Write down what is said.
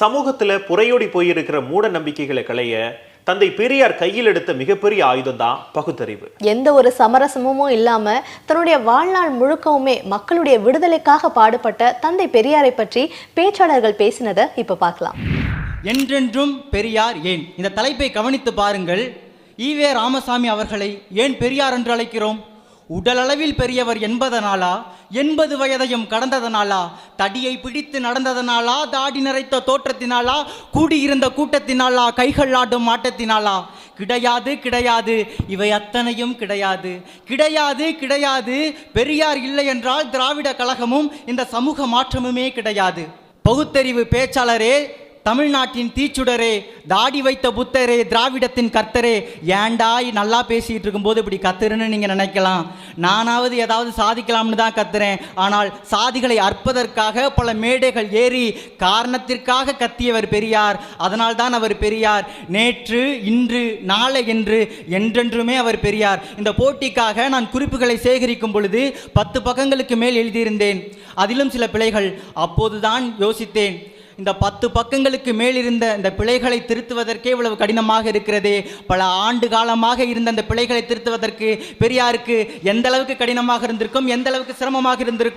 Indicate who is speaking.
Speaker 1: சமூகத்துல புறையோடி போயிருக்கிற மூட நம்பிக்கைகளை களைய தந்தை பெரியார் கையில் எடுத்த மிகப்பெரிய ஆயுதம் தான் பகுத்தறிவு.
Speaker 2: எந்த ஒரு சமரசமும் இல்லாம தன்னுடைய வாழ்நாள் முழுக்கவுமே மக்களுடைய விடுதலைக்காக பாடுபட்ட தந்தை பெரியாரை பற்றி பேச்சாளர்கள் பேசினதை இப்ப பார்க்கலாம்.
Speaker 3: என்றென்றும் பெரியார் ஏன்? இந்த தலைப்பை கவனித்து பாருங்கள். ஈவே ராமசாமி அவர்களை ஏன் பெரியார் என்று அழைக்கிறோம்? உடலளவில் பெரியவர் என்பதனாலா? எண்பது வயதையும் கடந்ததனாலா? தடியை பிடித்து நடந்ததனாலா? தாடி நிறைத்த தோற்றத்தினாலா? கூடியிருந்த கூட்டத்தினாலா? கைகள் ஆடும் ஆட்டத்தினாலா? கிடையாது கிடையாது. இவை அத்தனையும் கிடையாது. கிடையாது கிடையாது. பெரியார் இல்லை என்றால் திராவிட கழகமும் இந்த சமூக மாற்றமுமே கிடையாது. பகுத்தறிவு பேச்சாளரே தமிழ்நாட்டின் தீச்சுடரே தாடி வைத்த புத்தரே திராவிடத்தின் கர்த்தரே ஏன்டா நல்லா பேசிகிட்டு இருக்கும்போது இப்படி கத்துறேன்னு நீங்கள் நினைக்கலாம். நானாவது ஏதாவது சாதிக்கலாம்னு தான் கத்துறேன். ஆனால் சாதிகளை அற்பதற்காக பல மேடைகள் ஏறி காரணத்திற்காக கத்தியவர் பெரியார். அதனால் தான் அவர் பெரியார். நேற்று இன்று நாளை என்று என்றென்றுமே அவர் பெரியார். இந்த போட்டிக்காக நான் குறிப்புகளை சேகரிக்கும் பொழுது பத்து பக்கங்களுக்கு மேல் எழுதியிருந்தேன். அதிலும் சில பிழைகள். அப்போதுதான் யோசித்தேன். இந்த பத்து பக்கங்களுக்கு மேல் இருந்த இந்த பிழைகளை திருத்துவதற்கே இவ்வளவு கடினமாக இருக்கிறதே. பல ஆண்டு காலமாக இருந்த அந்த பிழைகளை திருத்துவதற்கு பெரியாருக்கு எந்த அளவுக்கு கடினமாக இருந்திருக்கும் எந்த அளவுக்கு சிரமமாக இருந்திருக்கும்?